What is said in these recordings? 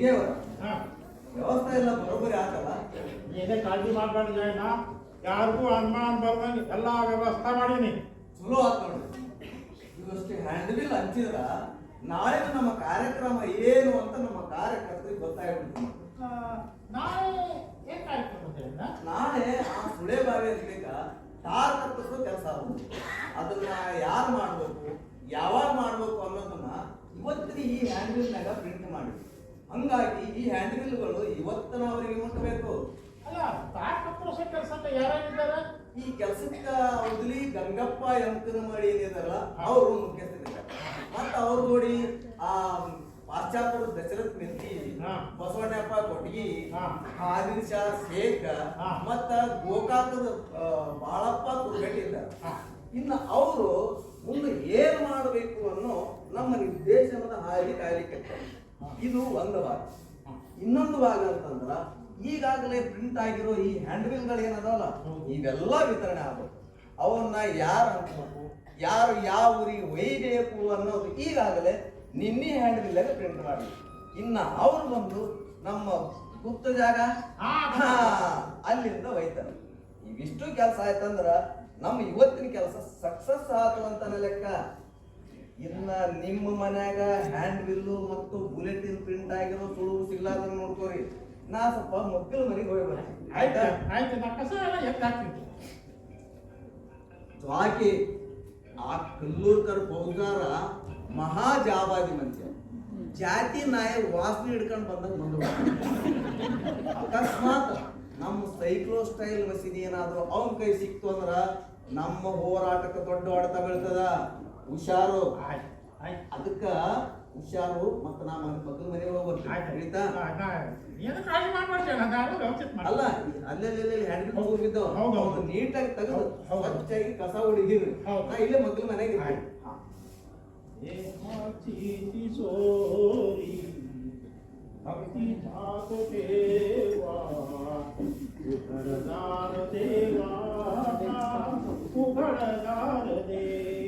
ಹೇಗೆ ಅವರ ಹಾ. ವ್ಯವಸ್ಥೆ ಎಲ್ಲ ಬರೋಬ್ಬರಿ ಆಗಲ್ಲ. ಏನೇ ಕಾಳಜಿ ಮಾಡಬೇಡ ಜಯಣ್ಣ. ಯಾರಿಗೂ ಅನುಮಾನ ಬರ್ದಂಗೆ ಎಲ್ಲ ವ್ಯವಸ್ಥೆ ಮಾಡೀನಿ. ಚಲೋ ಆತ್ ನೋಡಿ. ಇವಷ್ಟು ಹ್ಯಾಂಡ್ ಬಿಲ್ ಹಂಚಿದ್ರ ನಾಳೆ ನಮ್ಮ ಕಾರ್ಯಕ್ರಮ ಏನು ಅಂತ ನಮ್ಮ ಕಾರ್ಯಕರ್ತರಿಗೆ ಗೊತ್ತಾಗ್ಬಿಡ್ತೀನಿ ನಾಳೆ ಏನ್ ಕಾರ್ಯಕ್ರಮ ನಾಳೆ ಆ ಸುಳೆ ಬಾವಿ ಅನ್ಬೇಕ ಟಾರ್ ಕತ್ತಿಸೋ ಕೆಲಸ ಆಗುತ್ತೆ ಅದನ್ನ ಯಾರು ಮಾಡ್ಬೇಕು ಯಾವಾಗ ಮಾಡ್ಬೇಕು ಅನ್ನೋದನ್ನ ಇವತ್ತಿನ ಈ ಹ್ಯಾಂಡ್ ಬಿಲ್ನಾಗ ಪ್ರಿಂಟ್ ಮಾಡಿ ಹಂಗಾಗಿ ಈ ಹ್ಯಾಂಡ್ರಿಲ್ಗಳು ಇವತ್ತಿನ ಅವರಿಗೆ ಮುಟ್ಟಬೇಕು. ಅಲ್ಲ ಕೆಲಸ ಇದ್ದಾರ ಈ ಕೆಲಸಕ್ಕ ಅವಧಿ ಗಂಗಪ್ಪ ಯಂಕನಮಡಿ ಏನಿದಾರಲ್ಲ ಅವರು ಮುಖ್ಯಸ್ಥರಿದ್ದಾರೆ. ಮತ್ತ ಅವ್ರು ನೋಡಿ ಆ ಪಾಶ್ಚಾತ್ಯ ದಶರಥ್ ಹಾ. ಬಸವಣ್ಣಪ್ಪ ಕೊಟ್ಗಿ ಆ ಆದಿಲ್ ಶಾ ಶೇಖ್. ಮತ್ತ ಗೋಕಾಕದ ಬಾಳಪ್ಪ ಕುರ್ಗಟ್ಟಿ ಇದ್ದಾರೆ ಇನ್ನು ಅವರು ಮುಂದೆ ಏನು ಮಾಡಬೇಕು ಅನ್ನೋ ನಮ್ಮ ನಿರ್ದೇಶನದ ಹಾಗೆ ಕಾಯಲಿಕ್ಕೆ ಇದು ಒಂದು ಭಾಗ. ಇನ್ನೊಂದು ಭಾಗ ಅಂತಂದ್ರ ಈಗಾಗಲೇ ಪ್ರಿಂಟ್ ಆಗಿರೋ ಈ ಹ್ಯಾಂಡ್ಬಿಲ್ಗಳು ಏನದಲ್ಲ. ಇವೆಲ್ಲ ವಿತರಣೆ ಆಗಬೇಕು. ಅವನ್ನ ಯಾರು ಹಾಕಬೇಕು ಯಾರು ಯಾವ ಊರಿಗೆ ಒಯ್ಯಬೇಕು ಅನ್ನೋದು ಈಗಾಗಲೇ ನಿನ್ನೆ ಹ್ಯಾಂಡ್ಬಿಲ್ಲಾಗ ಪ್ರಿಂಟ್ ಮಾಡಿ ಇನ್ನ ಅವ್ರು ಬಂದು ನಮ್ಮ ಗುಪ್ತ ಜಾಗ ಅಲ್ಲಿಂದ ಒಯ್ತಾರೆ. ಇವಿಷ್ಟು ಕೆಲಸ ಆಯ್ತಂದ್ರ ನಮ್ಮ ಇವತ್ತಿನ ಕೆಲಸ ಸಕ್ಸಸ್ ಆತು ಅಂತಾನೆ ಲೆಕ್ಕ. ಇನ್ನ ನಿಮ್ಮ ಮನ್ಯಾಗ ಹ್ಯಾಂಡ್ ಬಿಲ್ಲು ಮತ್ತು ಬುಲೆಟಿನ್ ಪ್ರಿಂಟ್ ಆಗಿರೋ ಸುಳುವು ಸಿಗ್ಲಾರ್ದಂಗ ನೋಡ್ಕೋರಿ. ನಾ ಸ್ವಲ್ಪ ಮಕ್ಕಳ ಮನೆಗೆ ಹೋಗಿ ಬರ್ತೀನಿ. ಆಯ್ತಾ? ಆಯ್ತಾ? ಆಯ್ತು ನಾ ಕಸ ಎಲ್ಲ ಎದ್ದು ಹಾಕ್ತೀನಿ. ಆಕೆ ಆ ಕಲ್ಲೂರ್ಕರ್ ಫೌಜಾರ ಮಹಾ ಜಾವಾದಿ ಮನುಷ್ಯ ಜಾತಿ ನಾಯ ವಾಸನೆ ಹಿಡ್ಕೊಂಡು ಬಂದಾಗ ಬಂದು ಅಕಸ್ಮಾತ್ ನಮ್ಮ ಸೈಕ್ಲೋ ಸ್ಟೈಲ್ ಮಸೀದಿ ಏನಾದ್ರು ಅವನ ಕೈ ಸಿಕ್ತು ಅಂದ್ರ ನಮ್ಮ ಹೋರಾಟಕ್ಕೆ ದೊಡ್ಡ ಹೊಡೆತ ಬೀಳ್ತದ. ಹುಷಾರು. ಅದಕ್ಕ ಹುಷಾರು ಮತ್ತ ನಾ ಮನೆ ಮಕ್ಕಳ ಮನೆ ಆಯ್ತು ಮಾಡಿ ಅಲ್ಲ ಹೋಗಿದ್ದವು. ಹೌದು. ನೀಟಾಗಿ ತೆಗೆದು. ಸ್ವಚ್ಛಾಗಿ ಕಸ ಹೊಡಿದಿರು. ನಾ ಇಲ್ಲೇ ಮಕ್ಕಳ ಮನೆಗೆ ಸೋರಿ ಭಕ್ತಿ ಜಾತ ದೇವಾ ಉಪರದಾರ ದೇವಾ.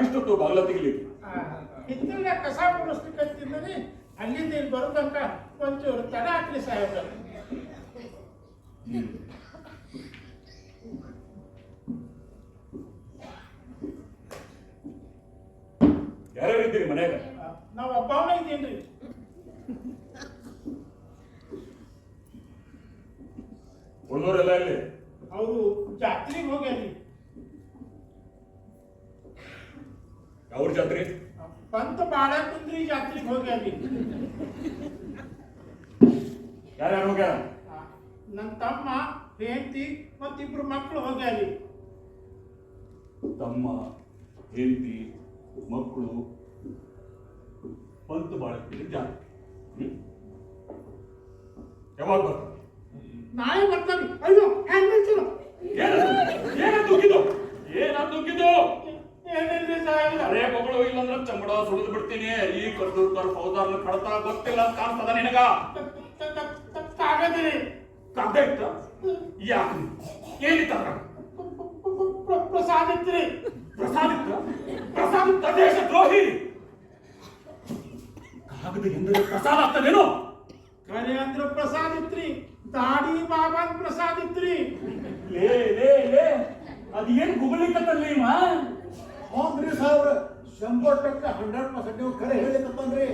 ಯಾಕಿಷ್ಟೊತ್ತು ಬಾಗ್ಲ ತೆಗಿಲಿಕ್ಕೆ. ಹಿತ್ತಲ ಕಸ ಗುಡಿಸ್ಲಿಕ್ಕಂತಿದ್ದೀನಿ ಅಲ್ಲಿಂದ ಇಲ್ಲಿ ಬರೋದಂತ ಒಂಚೂರು ತಡ ಹಾಕ್ಲಿ ಸಾಹೇಬ್ರ. ಯಾರ್ಯಾರು ಇದ್ದೀರಿ ಮನ್ಯಾಗ? ನಾವು ಒಬ್ಬವನೇ ಇದ್ದೀನ್ರಿ. ಉಳಿದವರೆಲ್ಲ ಇಲ್ಲಿ ಅವರು ಜಾತ್ರೆಗೆ ಹೋಗ್ಯಾರಿ ಅವ್ರ ಜಾತ್ರೆ? ಪಂತ ಬಾಳ ಕುಂದ್ರಿ ಜಾತ್ರೆಗೆ ಹೋಗ್ಯಾರಿ ಯಾರ್ಯಾರು ಹೋಗ್ಯಾರ? ನನ್ನ ತಮ್ಮ ಹೆಂಡತಿ ಮತ್ತಿಬ್ರು ಮಕ್ಕಳು ಹೋಗ್ಯಾರಿ ತಮ್ಮ ಹೆಂಡತಿ ಮಕ್ಕಳು ಪಂತ ಕುಂದ್ರಿ ಜಾತ್ರೆ. ಯಾವಾಗ ಬರ್ತಾರೆ ನಾಳೆ ಬರ್ತಾನೆ. ಅಯ್ಯೋ ಹೆಂಗ್? ಏನಂತ ದುಃಖಿದು ಏನಂತ ದುಃಖಿದು ಅರೇ ಮಗಳು ಇಲ್ಲಂದ್ರೆ ಚಮಡ ಸುಳಿದು ಬಿಡ್ತೀನಿ. ಈ ಕರ್ದು ಫೌದಾರ್ನ ಕಡತ ಗೊತ್ತಿಲ್ಲ ಅಂತ ಕಾಣ್ತದ ನಿನಗ? ಕಾಗದಿರಿ ಕಾಗ್ದ ಇಟ್ಟ ಯಾಕೆ ಏನಿತ್ತ ಅದ್ರಾಗ? ಪ್ರಸಾದ ಇತ್ರಿ ಪ್ರಸಾದ ಇತ್ತ ಪ್ರಸಾದ ಇತ್ತ ದೇಶ ದ್ರೋಹಿ! ಕಾಗದ ಎಂದ್ರೆ ಪ್ರಸಾದ ಆಗ್ತದೇನು? ಕರೆ ಅಂದ್ರೆ ಪ್ರಸಾದ ಇತ್ರಿ ದಾಡಿ ಬಾಬಾ ಪ್ರಸಾದ ಇತ್ರಿ ಲೇ ಲೇ ಲೇ ಅದೇನ್ ಗುಗಲಿಕತ್ತಲ್ಲ ಇವ? ಹೌದ್ರಿ ಸಾವಿರ ಶಂಬರ್ ಟಕ್ಕ ಹಂಡ್ರೆಡ್ ಪರ್ಸೆಂಟ್ ನೀವು ಖರೆ ಹೇಳಿಕತ್ತನ್ರಿ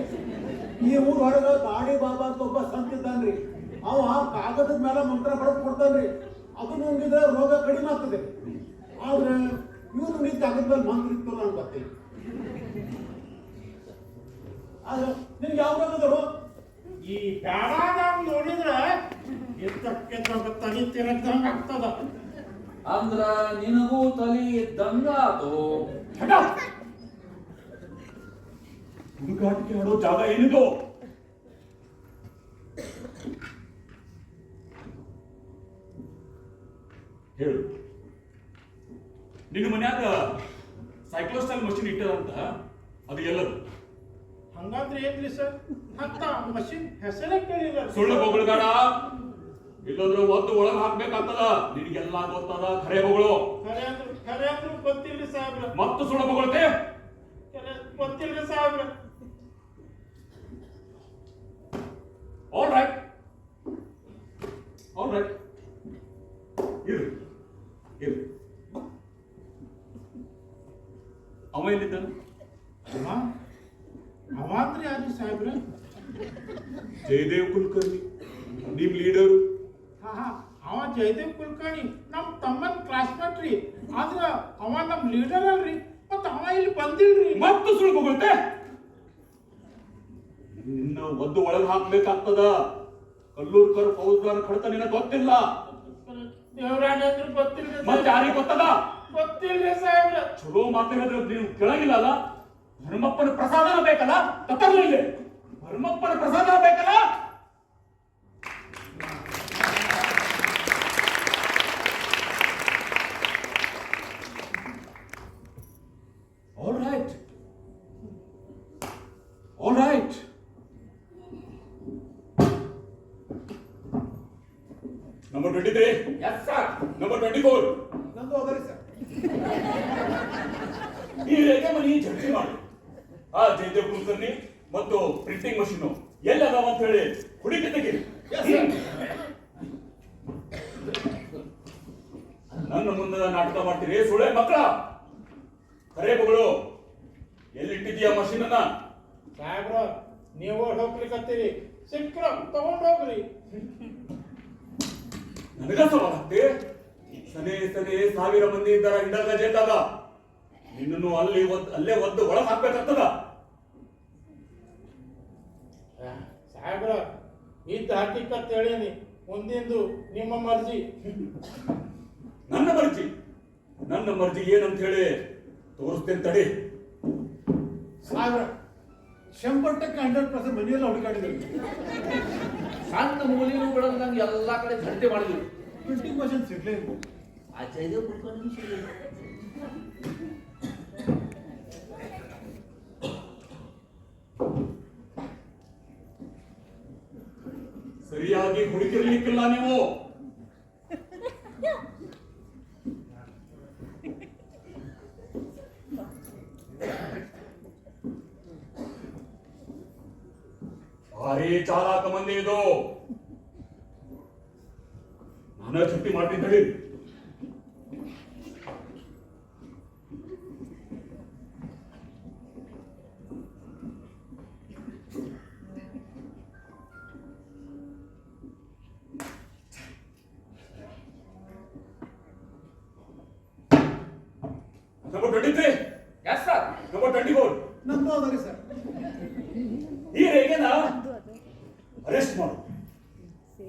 ಈ ಊರ್ ಹೊರಗ ದಾಡಿ ಬಾಬಾ ಅಂತ ಒಬ್ಬ ಸಂತ ಇದ್ದಾನ್ರಿ. ಅವ ಕಾಗದದ ಮೇಲೆ ಮಂತ್ರ ಬರೆದು ಕೊಡ್ತಾನ್ರಿ. ಅದು ನುಂಗಿದ್ರೆ ರೋಗ ಕಡಿಮೆ ಆಗ್ತದೆ. ಆದ್ರೆ ಇವ್ರು ನಿಂತ ಕಾಗದ ಮೇಲೆ ಮಂತ್ರ ಇತ್ತು ನಾನು ಗೊತ್ತಿಲ್ಲ. ಆದ್ರೆ ನಿನ್ಗೆ ಯಾವ ರೋಗದಳು ಈ ಬ್ಯಾಡಾದವ್ ನೋಡಿದ್ರೆ ಎತ್ತಕ್ಕೆ ತನಿ ತಿರಗ್ದಂಗೆ ಆಗ್ತದ. ಅಂದ್ರ ನಿನಗೂ ತಲಿ ಇದ್ದಂಗಾತು! ಹುಡುಗಾಟಿಕೆ ಆಡೋ ಜಾಗ ಏನಿದು? ಹೇಳು. ನಿನ್ನ ಮನ್ಯಾಗ ಸೈಕ್ಲೋಸ್ಟೈಲ್ ಮಷಿನ್ ಇಟ್ಟದಂತ ಅದು ಎಲ್ಲದು? ಹಂಗಾದ್ರೆ ಏನ್ರಿ ಸರ್? ಅಂತ ಮಷಿನ್ ಹೆಸರೇ ಕೇಳಿಲ್ಲ. ಸುಳ್ಳು ಬೊಗಳುಗಾರ ಇಲ್ಲಂದ್ರೆ ಒಂದು ಒಳಗ್ ಹಾಕ್ಬೇಕಾಗ್ತದ? ನಿನಗೆಲ್ಲ ಗೊತ್ತದ? ಖರೆ ಮಗಳು. ಗೊತ್ತಿಲ್ರಿ ಸಾಹೇಬ್ರ. ಮತ್ತು ಸುಳ್ಳು ಗೊತ್ತಿಲ್ರಿ ಸಾಹೇಬ್ರ. ಆಲ್ ರೈಟ್ ಆಲ್ ರೈಟ್ ಅವ ಎಲ್ಲಿದ್ದಾನೆ ಸಾಹೇಬ್ರ? ಜಯದೇವ್ ಕುಲಕರ್ಣಿ. ನಿಮ್ ಲೀಡರು ಹಾ ಹಾ ಅವ ಜಯದೇವ್ ಕುಲಕರ್ಣಿ ನಮ್ ತಮ್ಮನ್ ಕ್ಲಾಸ್ಮೇಟ್ ರೀ. ಆದ್ರ ಅವ ನಮ್ ಲೀಡರ್ ಅಲ್ರಿ. ಮತ್ತ ಅವ ಇಲ್ಲಿ ಬಂದಿಲ್ರಿ. ಮತ್ತು ಸುಳ್ಳು ಹೋಗುತ್ತೆ ನಿನ್ನ ಒದ್ದು ಒಳಗ್ ಹಾಕ್ಬೇಕಾಗ್ತದ. ಕಲ್ಲೂರ್ಕರ್ ಫೌಜ್ದಾರ್ ಕಡತ ನಿನ ಗೊತ್ತಿಲ್ಲ. ದೇವರಾಜೇಂದ್ರ ಗೊತ್ತಿಲ್ರಿ ಮತ್ತೆ ಯಾರಿಗೆ ಗೊತ್ತದ? ಗೊತ್ತಿಲ್ರಿ ಸಾಹೇಬ್ರ. ಚಲೋ ಮಾತಾಡಿದ್ರೆ ಹೇಳಿದ್ರೆ ನೀವು ಕೇಳಂಗಿಲ್ಲ ಅಲ್ಲ ಧರ್ಮಪ್ಪನ ಪ್ರಸಾದನ ಬೇಕಲ್ಲ? ತತ್ತರ್ಲಿ ಇಲ್ಲಿ ಧರ್ಮಪ್ಪನ ಪ್ರಸಾದನ ಬೇಕಲ್ಲ? Yes sir number twenty four ನಂದು ಅದರಿ ಸರ್. ಈ ರೇಖೆ ಮನಿ ಚರ್ಚೆ ಮಾಡಿ. ಆ ಜಯದೇವ್ ಕುಲಕರ್ಣಿ ಮತ್ತು ಪ್ರಿಂಟಿಂಗ್ ಮಷೀನು ಎಲ್ಲ ಅದಾವ ಅಂತ ಹೇಳಿ ಹುಡುಕಿ ತೆಗೀರಿ ನನ್ನ ಮುಂದೆ ನಾಟಕ ಮಾಡ್ತೀರಿ ಸುಳೆ ಮಕ್ಕಳ. ಕರೆ ಮಗಳು ಎಲ್ಲಿಟ್ಟಿದ್ಯಾ ಮಷೀನ್ ಅನ್ನ? ಸಾಹೇಬ್ರ ನೀವು ಹೋಗ್ಲಿಕ್ಕೆ ಸಿಕ್ಕ್ರ ತಗೊಂಡ್ ಹೋಗ್ರಿ. ನನಗ ಸವಾಲಾಗ್ತಿ ಸನೇ ಸನೆ ಸಾವಿರ ಮಂದಿ ಇದ್ದಾರ ಇಂಡಲ್ ಜೇತಾದ. ನಿನ್ನನ್ನು ಅಲ್ಲಿ ಒದ್ ಅಲ್ಲೇ ಒದ್ದು ಒಳ ಹಾಕ್ಬೇಕಾಗ್ತದ ಸಾಹೇಬ್ರ ಇದ್ದ ಹಾಕಿಕ್ಕಂತ ಹೇಳೇನಿ ಮುಂದಿಂದು ನಿಮ್ಮ ಮರ್ಜಿ. ನನ್ನ ಮರ್ಜಿ. ನನ್ನ ಮರ್ಜಿ ಏನಂತ ಹೇಳಿ ತೋರಿಸ್ತೇನೆ ತಡಿ. ಸಾವಿರ ಶಂಬರ್ ಟಕ್ಕೆ ಹಂಡ್ರೆಡ್ ಪರ್ಸೆಂಟ್ ಮನೆಯೆಲ್ಲ ಹುಡುಕಾಡಿದ್ರಿ ಸಣ್ಣ ಮೂಲಿನೂ ನಂಗೆ ಎಲ್ಲಾ ಕಡೆ ಘಂಟೆ ಮಾಡಿದ್ರು. ಪ್ರಿಂಟಿಂಗ್ ಮಷಿನ್ ಸಿಗ್ಲೇ ಆ ಜಯದೇವ್ ಕುಲಕರ್ಣಿ ಸಿಗ್ಲಿಲ್ಲ. ಸರಿಯಾಗಿ ಹುಡುಕಿರ್ಲಿಕ್ಕಿಲ್ಲ ನೀವು. ಭಾರಿ ಚಾಲಾಕ ಮಂದಿ ಇದು ನಾನು ಛುಟ್ಟಿ ಅರೆಸ್ಟ್ ಮಾಡು.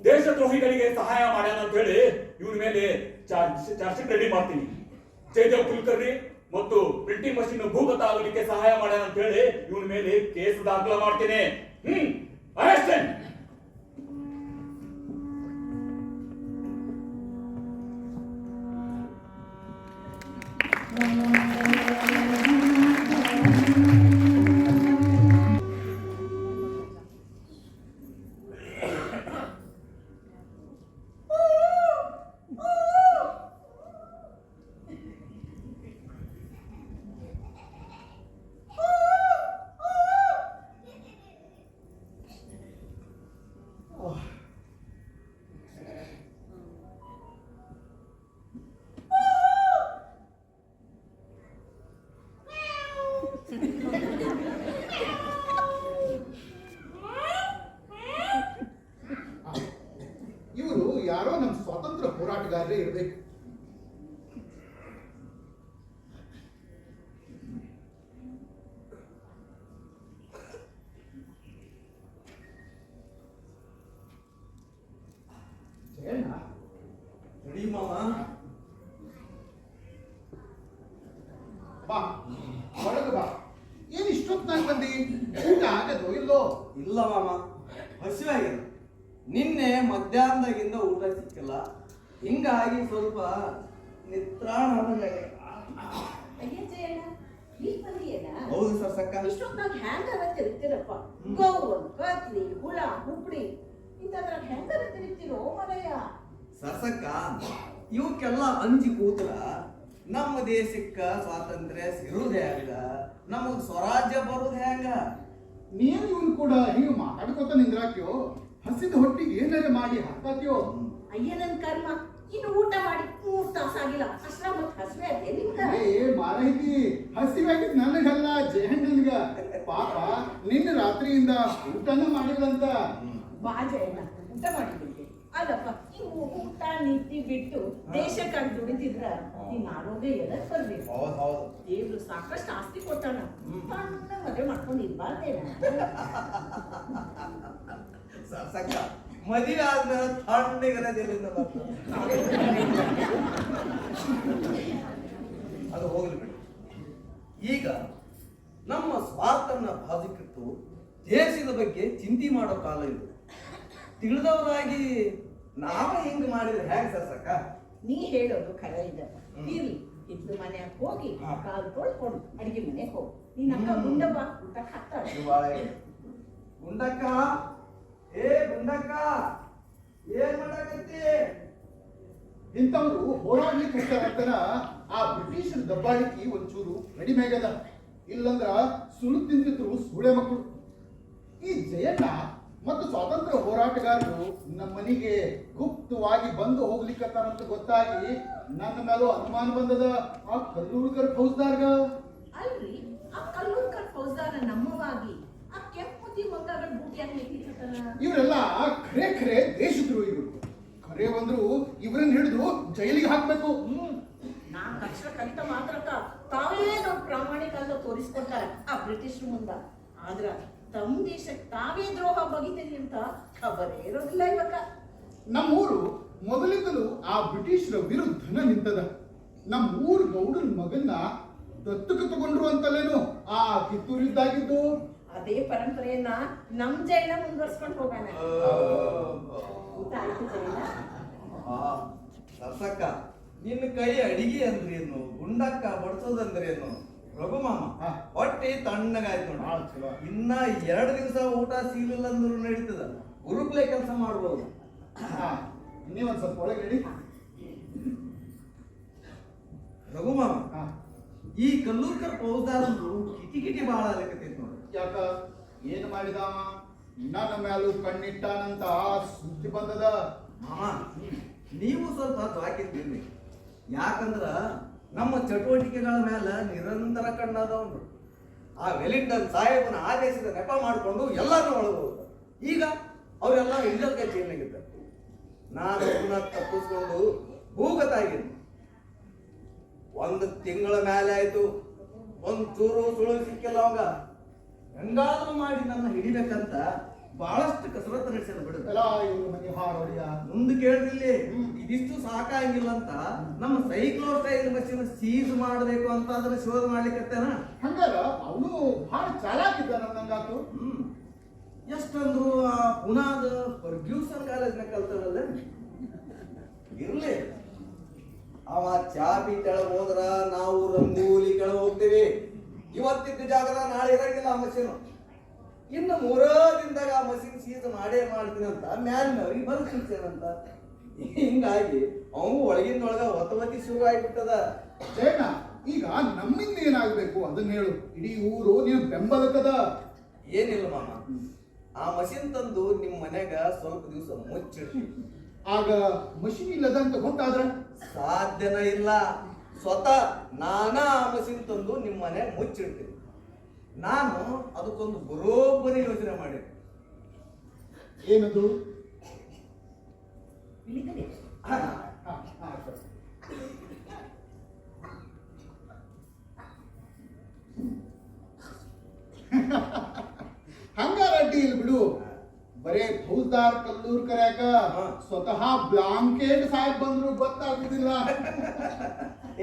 ದೇಶದ್ರೋಹಿಗಳಿಗೆ ಸಹಾಯ ಮಾಡ್ಯಾನ ಅಂತ ಹೇಳಿ ಇವನ ಮೇಲೆ ಚಾರ್ಜ್ ಚಾರ್ಜ್ ರೆಡಿ ಮಾಡ್ತೀನಿ. ಜಯದೇವ್ ಕುಲಕರ್ಣಿ ಮತ್ತು ಪ್ರಿಂಟಿಂಗ್ ಮಷಿನ್ ಭೂಗತ ಆಗಲಿಕ್ಕೆ ಸಹಾಯ ಮಾಡ್ಯಾನ ಅಂತ ಹೇಳಿ ಇವನ ಮೇಲೆ ಕೇಸ್ ದಾಖಲ ಮಾಡ್ತೀನಿ. ಹ್ಮ್ ಅರೆಸ್ಟ್ ಸ್ವಾತಂತ್ರ್ಯ ಹೋರಾಟಗಾರರೇ ಇರಬೇಕು ನಡಿ ಹಿಂಗಾಗಿ ಸ್ವಲ್ಪ ನಿತ್ರಾಣ ಹೌದು ಸರ್ ಸಕ್ಕ ಇಷ್ಟೊತ್ತಾಗ ಹ್ಯಾಂಗರ ತಿರುಗ್ತಿರಪ್ಪ ಗೋವನ್ ಕತ್ಲಿ ಹುಳ ಹುಪ್ಪಡಿ ಇಂಥದ್ರಾಗ ಹೆಂಗರ ತಿರುಗ್ತಿರೋ ಮರಯ್ಯ ಸರ್ಸಕ್ಕ ಇವಕ್ಕೆಲ್ಲ ಅಂಜಿ ಕೂತ್ರ ನಮ್ಮ ದೇಶಕ್ಕ ಸ್ವಾತಂತ್ರ್ಯ ಸಿರುವುದೇ ಹೆಂಗ ನಮಗ್ ಸ್ವರಾಜ್ಯ ಬರುದು ಹೆಂಗ ನೀನ್ ಇವನ್ ಕೂಡ ಹಿಂಗ ಮಾತಾಡ್ಕೊತ ನಿಂದ್ರಾಕ್ಯೋ? ಹಸಿದ ಹೊಟ್ಟಿಗೆ ಏನಾರ ಮಾಡಿ ಹಾಕಾಕ್ಯೋ ಅಯ್ಯ ನನ್ ಕರ್ಮ. ಇನ್ನು ಊಟ ಮಾಡಿ ಮೂರ್ ತಾಸಾಗಿಲ್ಲ ಅಷ್ಟ್ರ ಮತ್ತೆ ಹಸಿವೆ ಅದೇ ನಿಮ್ಗೆ. ಏ ಮಾರೈತಿ. ಹಸಿವಾಗಿದ್ ನನಗಲ್ಲ ಜಯಣ್ಣನ್ಗ. ಪಾಪ ನಿನ್ನ ರಾತ್ರಿಯಿಂದ ಊಟನ ಮಾಡಿಲ್ಲಂತ. ಬಾ ಜಯಣ್ಣ. ಊಟ ಮಾಡಿದ್ದೀನಿ ಅಲ್ಲಪ್ಪ ನೀವು ಊಟ ನಿದ್ದೆ ಬಿಟ್ಟು ದೇಶಕ್ಕಾಗಿ ದುಡಿತಿದ್ರ ನಿನ್ ಆರೋಗ್ಯ ಎಲ್ಲ ಬರ್ಬೇಕು ಹೌದ್ ಹೌದು. ದೇವ್ರು ಸಾಕಷ್ಟು ಆಸ್ತಿ ಕೊಟ್ಟಾನ. ಮದುವೆ ಮಾಡ್ಕೊಂಡು ಇರ್ಬಾರ್ದೇನ? ಸರ್ಸಕ್ಕ ಮದುವೆ ಆದ್ಮೇಲೆ ತಣ್ಣಗಿರೋದಿಲ್ಲ ಅದು ಹೋಗಲಿ ಬಿಡಿ. ಈಗ ನಮ್ಮ ಸ್ವಾರ್ಥನ ಬಾಧಕಿಟ್ಟು ದೇಶದ ಬಗ್ಗೆ ಚಿಂತೆ ಮಾಡೋ ಕಾಲ ಇದು ತಿಳಿದವರಾಗಿ ನಾವೇ ಹಿಂಗ್ ಮಾಡಿದ್ರೆ ಹೇಗೆ ಸರ್ಸಕ್ಕ ನೀ ಹೇಳೋದು ಖರೆ ಇದೆ. ಇರ್ಲಿ ಇದ್ದು ಮನ್ಯಾಗ ಹೋಗಿ. ಕಾಲು ತೊಳ್ಕೊಂಡು ಅಡಿಗೆ ಮನೆಗೆ ಹೋಗಿ. ನಿನ್ನ ಅಕ್ಕ ಗುಂಡಪ್ಪ ಊಟಕ್ಕೆ ಹಾಕ್ತಾಳೆ. ಗುಂಡಕ್ಕ ಏ ಗುಂಡಕ್ಕ ಏನ್ ಮಾಡಕತ್ತಿ? ಇಂಥವ್ರು ಹೋರಾಡ್ಲಿಕ್ಕೆ ಹೋಗ್ತಾರಂತರ ಆ ಬ್ರಿಟಿಷರ ದಬ್ಬಾಳಿಕೆ ಒಂಚೂರು ಕಡಿಮೆ ಆಗ್ಯದ. ಇಲ್ಲಂದ್ರ ಸುಳು ತಿಂತಿದ್ರು ಸೂಳೆ ಮಕ್ಕಳು. ಈ ಜಯಣ್ಣ ಮತ್ತು ಸ್ವಾತಂತ್ರ್ಯ ಹೋರಾಟಗಾರರು ನಮ್ಮ ಮನೆಗೆ ಗುಪ್ತವಾಗಿ ಬಂದು ಹೋಗ್ಲಿಕ್ಕಂತ ಗೊತ್ತಾಗಿ ನನ್ನ ಮೇಲೂ ಅನುಮಾನ ಬಂದದ. ಆ ಕಲ್ಲೂರ್ಕರ್ ಫೌಜ್ದಾರ್ಗ ಅಲ್ರಿ ಆ ಕಲ್ಲೂರ್ಕರ್ ಫೌಜ್ದಾರ ನಮ್ಮವಾಗಿ ಆ ನಿಂತಿರ್ತಾನ ಇವರೆಲ್ಲ ಖರೆ ಖರೆ ದೇಶದ್ರೋಹಿಗಳು. ಖರೆ ಬಂದ್ರು ಇವರನ್ನ ಹಿಡಿದು ಜೈಲಿಗೆ ಹಾಕ್ಬೇಕು. ನಾನ್ ಅಕ್ಷರ ಕಲಿತ ಮಾತ್ರಕ್ಕ ತಾವೇ ನಾವು ಪ್ರಾಮಾಣಿಕ ಅಂತ ತೋರಿಸ್ಕೊಡ್ತಾರೆ ಆ ಬ್ರಿಟಿಷ್ ಮುಂದ. ಆದ್ರ ತಮ್ಮ ದೇಶಕ್ಕೆ ತಾವೇ ದ್ರೋಹ ಬಗಿತೀರಿ ಅಂತ ಖಬರೇ ಇರೋದಿಲ್ಲ ಇವಾಗ. ನಮ್ಮೂರು ಮೊದಲಿಂದಲೂ ಆ ಬ್ರಿಟಿಷರ ವಿರುದ್ಧನ ನಿಂತದ. ನಮ್ಮ ಊರ್ ಗೌಡನ ಮಗನ್ನ ದತ್ತಕ ತಗೊಂಡ್ರು ಅಂತಲೇನು ಆ ಕಿತ್ತೂರಿದ್ದಾಗಿದ್ದು. ಅದೇ ಪರಂಪರೆಯನ್ನ ನಮ್ ಜೈನ ಮುಂದುವರ್ಸ್ಕೊಂಡು ಹೋಗೋಣ. ಊಟ ಆಯ್ತು ಜೈನ? ಸರ್ಸಕ್ಕ ನಿನ್ನ ಕೈ ಅಡಿಗೆ ಅಂದ್ರೇನು? ಗುಂಡಕ್ಕ ಬಡ್ಸೋದಂದ್ರೇನು? ರಘು ಮಾಮ ಹಾ. ಹೊಟ್ಟೆ ತಣ್ಣಗಾಯ್ತು ಭಾಳ ನೋಡಿ ಚಲೋ. ಇನ್ನ ಎರಡು ದಿವಸ ಊಟ ಸಿಗಲಿಲ್ಲ ಅಂದ್ರೂ ನಡೀತದ. ಗುರುಕ್ಲೆ ಕೆಲಸ ಮಾಡ್ಬೋದು. ಇನ್ನೇ ಒಂದ್ ಸ್ವಲ್ಪ ಒಳಗೆ ಇಡಿ ರಘು ಮಾಮ ಹಾ, ಈ ಕಲ್ಲೂರ್ಕರ್ ಫೌಜ್ದಾರಂದ್ರು ಕಿಟಿ ಕಿಟಿ ಬಹಳ ಆಗಕತ್ತೈತಿ ನೋಡಿ ಯಾಕ? ಏನ್ ಮಾಡಿದಾವ? ನನ್ನ ಮ್ಯಾಲೂ ಕಣ್ಣಿಟ್ಟಾನಂತ ಸುದ್ದಿ ಬಂದದ. ಮಾಮ ನೀವು ಸ್ವಲ್ಪ ಹಾಕಿದ್ದೀನಿ ಯಾಕಂದ್ರ ನಮ್ಮ ಚಟುವಟಿಕೆಗಳ ಮೇಲೆ ನಿರಂತರ ಕಣ್ಣಾದವನು ಆ ವೆಲಿಂಗ್ಟನ್ ಸಾಹೇಬನ ಆದೇಶದ ನೆಪ ಮಾಡಿಕೊಂಡು ಎಲ್ಲರೂ ಒಳಗೋದು ಈಗ ಅವರೆಲ್ಲ ಇಂಜಲ್ ಆಗಿದ್ದ ನಾನು ತಪ್ಪಿಸ್ಕೊಂಡು ಭೂಗತಾಗಿದ್ದೀನಿ ಒಂದು ತಿಂಗಳ ಮೇಲೆ ಆಯ್ತು. ಒಂದ್ ಚೂರು ಸುಳು ಸಿಕ್ಕಿಲ್ಲ ಅವಾಗ. ಹೆಂಗಾದ್ರೂ ಮಾಡಿ ನನ್ನ ಹಿಡಿಬೇಕಂತ ಬಹಳಷ್ಟು ಕಸರತ್ತು ನಡೆಸಿದ ಬಿಡುತ್ತೆ ಮುಂದೆ ಕೇಳಿದಿಲ್ಲಿ ಇದಿಷ್ಟು ಸಾಕಾಗಿಲ್ಲ ಅಂತ ನಮ್ಮ ಸೈಕ್ಲೋಸ್ಟೈಲ್ ಮಷೀನ್ ಸೀಸ್ ಮಾಡಬೇಕು ಅಂತ ಅದನ್ನ ಶೋಧ ಮಾಡ್ಲಿಕ್ಕತ್ತೇನ? ಹಂಗಾರ ಅವನು ಬಹಳ ಚಾಲಾಕಿದ್ದ ನನ್ನಂಗಾತು ಹ್ಮ್. ಎಷ್ಟಂದ್ರು ಆ ಪುನಾದ ಫರ್ಗ್ಯೂಸನ್ ಕಾಲೇಜ್ನ ಕಲ್ತಾರಲ್ಲ. ಇರ್ಲಿ. ಅವ ಚಾಪಿ ಕೆಳಗೆ ಹೋದ್ರ ನಾವು ರಂಗೂಲಿ ಕೆಳಗೆ ಹೋಗ್ತೀವಿ. ಇವತ್ತಿದ್ದ ಜಾಗದ ನಾಳೆ ಇರಂಗಿಲ್ಲ ಆ ಮಷೀನು. ಇನ್ನು ಮೂರೋ ದಿನದಾಗ ಆ ಮಷೀನ್ ಸೀಸ್ ಮಾಡೇ ಮಾಡ್ತೀನಿ ಅಂತ ಮ್ಯಾಲಿನವ್ರಿಗೆ ಬರ್ತಿರ್ತೇನಂತ ಹಿಂಗಾಗಿ ಅವನು ಒಳಗಿಂದೊಳಗ ಒತ್ತವತಿ ಶುರು ಆಗ್ಬಿಟ್ಟದ. ಜಯಣ್ಣ ಈಗ ನಮ್ಮಿಂದ ಏನಾಗಬೇಕು? ಅದನ್ನ ಹೇಳು. ಇಡೀ ಊರು ನೀನು ಬೆಂಬಲಕದ. ಏನಿಲ್ಲ ಮಾಮ. ಆ ಮಷೀನ್ ತಂದು ನಿಮ್ಮ ಮನೆಗ ಸ್ವಲ್ಪ ದಿವಸ ಮುಚ್ಚಿಡ್ತೀವಿ ಆಗ ಮಷಿನ್ ಇಲ್ಲದ ಅಂತ ಗೊತ್ತಾದ್ರ? ಸಾಧ್ಯನ ಇಲ್ಲ. ಸ್ವತಃ ನಾನಾ ಆ ಮಷೀನ್ ತಂದು ನಿಮ್ಮ ಮನೆ ಮುಚ್ಚಿಡ್ತೀನಿ. ನಾನು ಅದಕ್ಕೊಂದು ಬರೋಬ್ಬರಿ ಯೋಚನೆ ಮಾಡಿದೆ ಏನದು? ಇಳಿಕಡೆ ಹಾ, ಹಾ, ಹಾ, ಸರಿ. ಹಂಗಾರ ಅಡ್ಡಿ ಇಲ್ಲ ಬಿಡು. ಬರೇ ಫೌಜ್ದಾರ್ ಕಲ್ಲೂರ್ ಕರ್ಯಾಕ ಸ್ವತಃ ಬ್ಲಾಂಕೆಟ್ ಸಾಹೇಬ್ ಬಂದ್ರು ಗೊತ್ತಾಗುದಿಲ್ಲ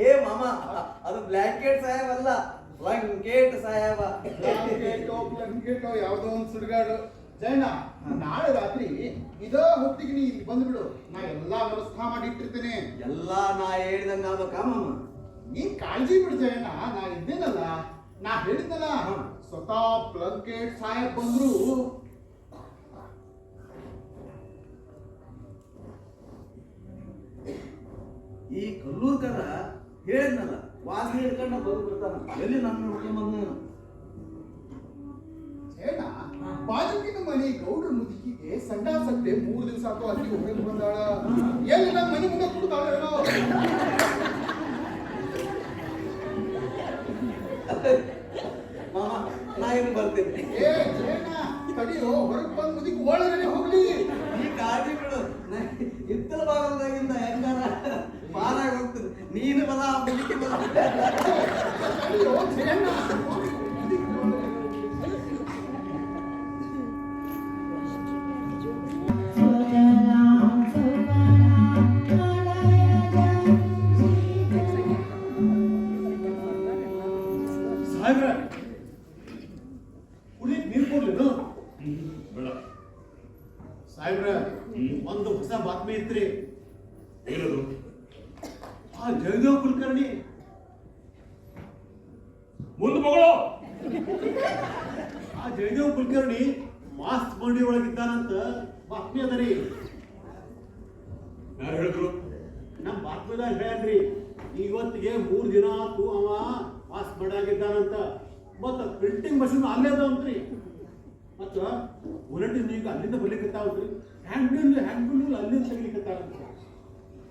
ಏ ಮಾಮ ಅದು ಬ್ಲಾಂಕೆಟ್ ಸಾಹೇಬ್ ಅಲ್ಲ ಬ್ಲಾಂಕೆಟ್ ಸಾಹೇಬ. ಬ್ಲಾಂಕೆಟೋ ಬ್ಲಾಂಕೆಟೋ ಯಾವ್ದೋ ಒಂದು ಸುಡುಗಾಡು. ಜಯಣ್ಣ ನಾಳೆ ರಾತ್ರಿ ಇದ ಹೊತ್ತಿಗೆ ನೀ ಇಲ್ಲಿ ಬಂದ್ಬಿಡು. ನಾ ಎಲ್ಲಾ ವ್ಯವಸ್ಥಾ ಮಾಡಿ ಇಟ್ಟಿರ್ತೇನೆ ಎಲ್ಲಾ ನಾ ಹೇಳಿದಂಗ ಅದು ಕಾಮಮ್ಮ ನೀ ಕಾಳಜಿ ಬಿಡು ಜಯಣ್ಣ ನಾ ಇದ್ದೇನಲ್ಲ. ನಾ ಹೇಳಿದ್ದಲ್ಲ ಸ್ವತಃ ಬ್ಲಾಂಕೆಟ್ ಸಾಹೇಬ್ ಬಂದ್ರು. ಈ ಕಲ್ಲೂರ್ಕರ ಹೇಳಿದ್ನಲ್ಲ ವಾಸನೆ ಹಿಡ್ಕೊಂಡ ಬಂದು ಬಿಡ್ತಾನ ಎಲ್ಲಿ ನನ್ನ ನೋಡ್ಕೊಂಡ್ ಬಂದ ಜಯಣ್ಣ ಬಾಜುಕಿನ ಮನೆ ಗೌಡ್ರ ಮುದುಕಿಗೆ ಸಂಡ ಸತ್ತೆ ಮೂರು ದಿವಸ ಆತು ಅಲ್ಲಿ ಹೋಗಿ ಬಂದಾಳ ಎಲ್ಲಿ ನಮ್ಮ ಮನೆ ಮುಂದೆ ಕುಡ್ತಾಳೇನೋ ಮಾಮ ನಾ ಏನು ಬರ್ತೇನೆ. ಏ ತಡಿಯೋ ಹೊರಗೆ ಬಂದ್ ಮುದುಕಿ ಒಳಗಡೆ ಹೋಗ್ಲಿ. ಈ ಕಾಳಜಿ ಬಿಡು. ಇತ್ತಲ ಭಾಗದಾಗಿಂದ ಹೋಗ್ತದೆ ನೀನು ಬಲ ಮಾಸ್ಕ್ ಬಂಡಾಗಿದ್ದಾನಂತ ಮತ್ತು ಪ್ರಿಂಟಿಂಗ್ ಮಷೀನ್ ಅಲ್ಲೇ ಅದಾವಂತ್ರಿ. ಮತ್ತು ಬುಲೆಟಿನ್ ಈಗ ಅಲ್ಲಿಂದ ಬರ್ಲಿಕ್ಕತ್ತಾವಂತ್ರಿ. ಹ್ಯಾಂಡ್ ಬಿಲ್ ಹ್ಯಾಂಡ್ ಬಿಲ್ ಅಲ್ಲಿಂದ ತೆಗಿಲಿಕ್ಕತ್ತಾರಂತ.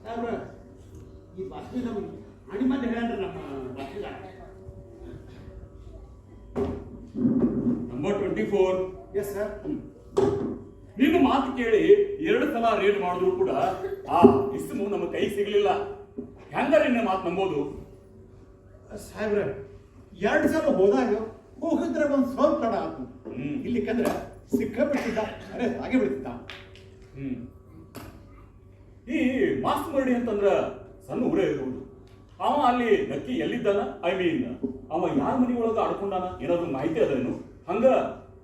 ಸಾಹೇಬ್ರ ಈ ಬಾತ್ಮಿ ನಮ್ಗೆ ಹಣಿ ಮಂದಿ ಹೇಳ್ರಿ ನಮ್ಮ ಬಾತ್ಮಿದಾಗ number twenty four yes sir ನಿನ್ನ ಮಾತು ಕೇಳಿ ಎರಡು ಸಲ ರೇಟ್ ಮಾಡಿದ್ರು ಕೂಡ ಆ ಇಸ್ಮು ನಮ್ಮ ಕೈ ಸಿಗ್ಲಿಲ್ಲ. ಹೆಂಗಾರೆ ನಿಮ್ಮ ಮಾತು ನಂಬೋದು? ಸಾಹೇಬ್ರ ಎರಡು ಸಲ ಹೋದಾಗ ಹೋಗಿದ್ರೆ ಒಂದ್ ಸ್ವಲ್ಪ ತಡ ಆತು. ಹ್ಮ್. ಇಲ್ಲಿಕಂದ್ರೆ ಸಿಕ್ಕಾಬಿಟ್ಟಿದ್ದ ಅರೆ ಹಾಗೆ ಬಿಡ್ತಿದ್ದ. ಹ್ಮ್. ಈ ಮಾಸ್ಕ್ ಮರಡಿ ಅಂತಂದ್ರ ಸಣ್ಣ ಊರೇ ಇರ್ಬೋದು. ಅವ ಅಲ್ಲಿ ನಕ್ಕಿ ಎಲ್ಲಿದ್ದಾನ? ಐ ಮೀನ್ ಅವ ಯಾರ ಮನಿ ಒಳಗ ಆಡ್ಕೊಂಡಾನ ಏನಾದ್ರು ಮಾಹಿತಿ ಅದೇನು ಹಂಗ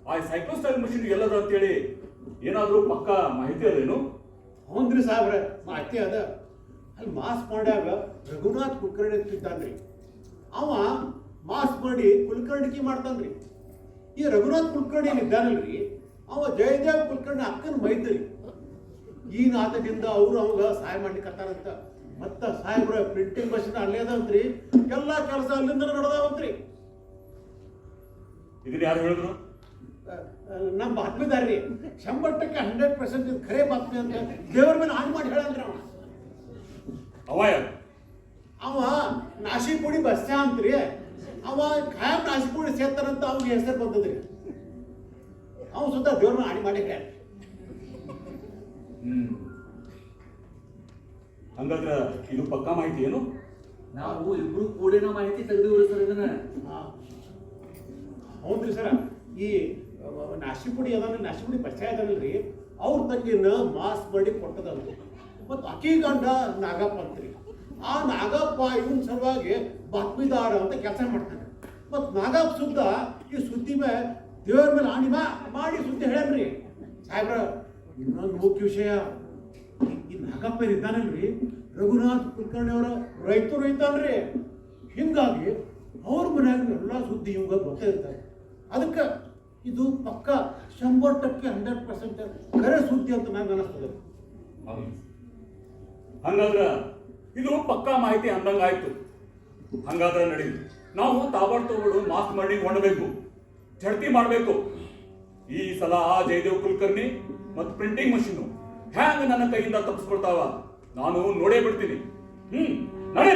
ಆ ಸೈಕ್ಲೋಸ್ಟೈಲ್ ಮಷಿನ್ ಎಲ್ಲದ ಅಂತೇಳಿ ಏನಾದ್ರು ಪಕ್ಕ ಮಾಹಿತಿ ಅದೇನು ಹೌದ್ರಿ ಸಾಹೇಬ್ರ ಮಾಹಿತಿ ಅದ. ಅಲ್ಲಿ ಮಾಸ್ ಮಾಡ್ಯಾಗ ರಘುನಾಥ್ ಕುಲಕರ್ಣಿ ಅಂತಿದ್ದಾನ್ರಿ ಅವ ಮಾಸ್ ಮಾಡಿ ಕುಲಕರ್ಣಿಕಿ ಮಾಡ್ತಾನ್ರಿ ಈ ರಘುನಾಥ್ ಕುಲಕರ್ಣಿ ಏನಿದ್ದಾನಲ್ರಿ? ಅವ ಜಯದೇವ್ ಕುಲಕರ್ಣಿ ಅಕ್ಕನ ಮೈತ್ರಿ. ಈ ನಾಟದಿಂದ ಅವರು ಅವಾಗ ಸಹಾಯ ಮಾಡ್ಲಿಕ್ಕತ್ತಾರಂತ ಮತ್ತ ಸಾಹೇಬ್ರ ಪ್ರಿಂಟಿಂಗ್ ಮಷಿನ್ ಅಲ್ಲೇ ಅದಾವಂತ್ರಿ. ಎಲ್ಲಾ ಕೆಲಸ ಅಲ್ಲಿಂದ ನಡೆದಾವಂತ್ರಿ. ಇದನ್ನ ಯಾರು ಹೇಳಿದ್ರು? ನಮ್ಮ ಬಾತ್ಮಿದಾರ್ರಿ. ಶಂಬಟ್ಟಕ್ಕೆ ಹಂಡ್ರೆಡ್ ಪರ್ಸೆಂಟ್ ಖರೆ ಬಾತ್ಮಿ ಅಂತ ದೇವ್ರ ಮೇಲೆ ಆನ್ ಮಾಡಿ ಹೇಳಲ್ರಿ ಅವ. ಅವ ಅವ ನಾಶಿಪುಡಿ ಬಸ್ಸ ಅಂತ್ರಿ ಅವ ಖಾಯಂ ನಾಶಿಪುಡಿ ಸೇರ್ತಾರಂತ ಅವ್ನಿಗೆ ಹೆಸರು ಬಂದದ್ರಿ. ಅವ ಸುತ್ತ ದೇವ್ರನ್ನ ಆಣಿ ಮಾಡಿ ಹ್ಮ್. ಹಂಗಾದ್ರ ಇದು ಪಕ್ಕಾ ಮಾಹಿತಿ ಏನು? ನಾವು ಇಬ್ರು ಕೂಡಿನ ಮಾಹಿತಿ ತೆಗೆದಿವ್ರಿ ಸರ್ ಇದನ್ನ. ಹೌದ್ರಿ ಸರ. ಈ ನಾಶಿಪುಡಿ ಅದಾನ ನಾಶಿಪುಡಿ ಬಸ್ಸ ಅದಲ್ರಿ. ಅವ್ರ ತಂಗಿನ ಮಾಸ್ ಮಾಡಿ ಕೊಟ್ಟದಲ್ಲ ಮತ್ತು ಅಕ್ಕಿ ಗಂಡ ನಾಗಪ್ಪ ಅಂತ್ರಿ ಆ ನಾಗಪ್ಪ ಇವನ್ ಸಲುವಾಗಿ ಬಾತ್ಮಿದಾರ ಅಂತ ಕೆಲಸ ಮಾಡ್ತಾನೆ ಮತ್ತು ನಾಗಪ್ಪ ಸುದ್ದ ಈ ಸುದ್ದಿ ಮೇಲೆ ದೇವ್ರ ಮೇಲೆ ಆಣಿ ಮಾ ಮಾಡಿ ಸುದ್ದಿ ಹೇಳ್ರಿ. ಸಾಹೇಬ್ರ, ಇನ್ನೊಂದು ಮುಖ್ಯ ವಿಷಯ. ಈ- ಈ ನಾಗಪ್ಪ ಇದ್ದಾನಲ್ರಿ? ರಘುನಾಥ್ ಕುಲಕರ್ಣಿ ಅವರ ರೈತರು ಇದ್ದಾನ್ರಿ. ಹಿಂಗಾಗಿ ಅವ್ರ ಮನೆಯಾಗ ಎಲ್ಲ ಸುದ್ದಿ ಇವಾಗ ಗೊತ್ತೇ ಇರ್ತಾರೆ ಅದಕ್ಕೆ ಇದು ಪಕ್ಕ ಶಂಬರ್ ಟಕ್ಕೆ ಹಂಡ್ರೆಡ್ ಪರ್ಸೆಂಟ್ ಕರೆ ಸುದ್ದಿ ಅಂತ ನನಗೆ ಅನಿಸ್ತದೆ. ಹಂಗಾದ್ರ ಇದು ಪಕ್ಕಾ ಮಾಹಿತಿ ಅಂದಂಗ ಆಯ್ತು. ಹಂಗಾದ್ರೆ ನಡೀತು ನಾವು ತಾಬಾಡ್ ತಗೊಂಡು ಮಾಸ್ಕ್ ಮಾಡಿ ಹೊಂಡಬೇಕು. ಜಡ್ತಿ ಮಾಡಬೇಕು. ಈ ಸಲ ಆ ಜಯದೇವ್ ಕುಲಕರ್ಣಿ ಮತ್ತು ಪ್ರಿಂಟಿಂಗ್ ಮಷೀನು ಹ್ಯಾಂಗ ನನ್ನ ಕೈಯಿಂದ ತಪ್ಪಿಸ್ಕೊಳ್ತಾವ ನಾನು ನೋಡೇ ಬಿಡ್ತೀನಿ. ಹ್ಮ್ ನಡೆ.